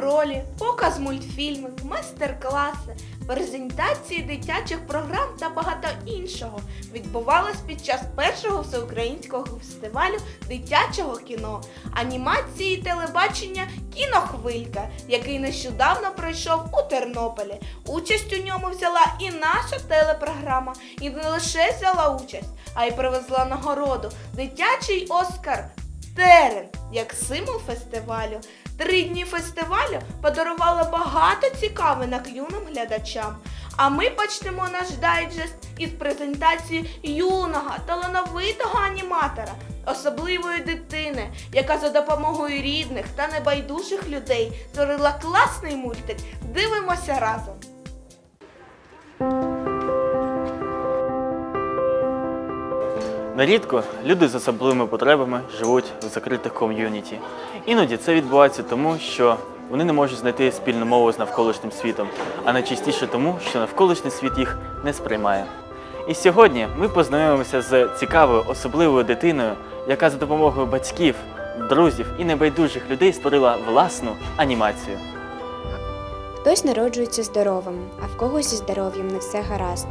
гастролі, показ мультфільмів, майстер-класи, презентації дитячих програм та багато іншого відбувалось під час першого всеукраїнського фестивалю дитячого кіно, анімації телебачення Кінохвилька, який нещодавно пройшов у Тернополі. Участь у ньому взяла і наша телепрограма, і не лише взяла участь, а й привезла нагороду дитячий Оскар Терен як символ фестивалю. Три дні фестивалю подарували багато цікавинок юним глядачам. А ми почнемо наш дайджест із презентації юного талановитого аніматора, особливої дитини, яка за допомогою рідних та небайдужих людей створила класний мультик. Дивимося разом. Нерідко люди з особливими потребами живуть в закритих ком'юніті. Іноді це відбувається тому, що вони не можуть знайти спільну мову з навколишнім світом, а найчастіше тому, що навколишній світ їх не сприймає. І сьогодні ми познайомимося з цікавою особливою дитиною, яка за допомогою батьків, друзів і небайдужих людей створила власну анімацію. Хтось народжується здоровим, а в когось зі здоров'ям не все гаразд.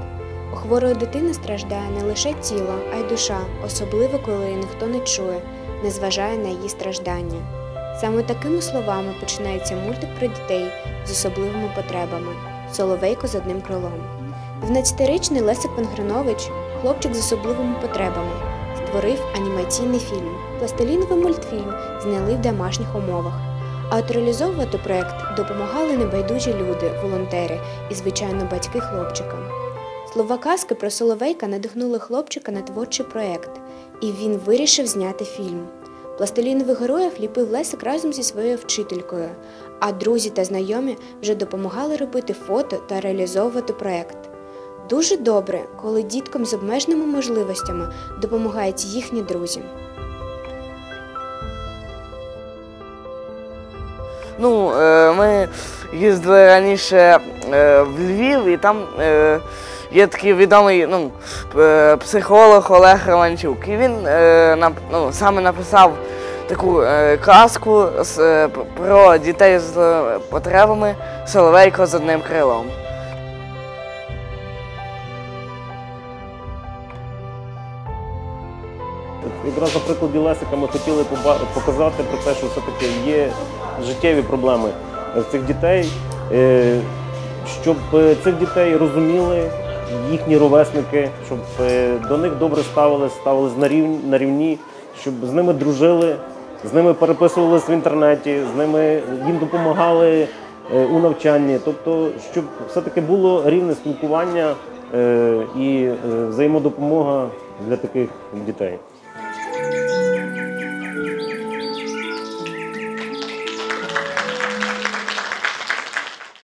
У хворої дитини страждає не лише тіло, а й душа, особливо коли її ніхто не чує, не зважає на її страждання. Саме такими словами починається мультик про дітей з особливими потребами Соловейко з одним крилом. 12-річний Лесик Пангринович, хлопчик з особливими потребами, створив анімаційний фільм. Пластиліновий мультфільм зняли в домашніх умовах. А от реалізовувати проект допомагали небайдужі люди, волонтери і, звичайно, батьки хлопчика. Слова казки про Соловейка надихнули хлопчика на творчий проект, і він вирішив зняти фільм. Пластилінових героїв ліпив Лесик разом зі своєю вчителькою, а друзі та знайомі вже допомагали робити фото та реалізовувати проект. Дуже добре, коли діткам з обмеженими можливостями допомагають їхні друзі. Ну, е, ми їздили раніше в Львів, і там е, є такий відомий ну, психолог Олег Романчук. І він е, ну, саме написав таку е, казку е, про дітей з е, потребами Соловейко з одним крилом. Якраз на прикладі Лесика ми хотіли показати про те, що все-таки є життєві проблеми цих дітей, е, щоб е, цих дітей розуміли їхні ровесники, щоб е, до них добре ставились, ставились на рівні, на рівні, щоб з ними дружили, з ними переписувались в інтернеті, з ними їм допомагали е, у навчанні. Тобто, щоб все-таки було рівне спілкування і взаємодопомога для таких дітей.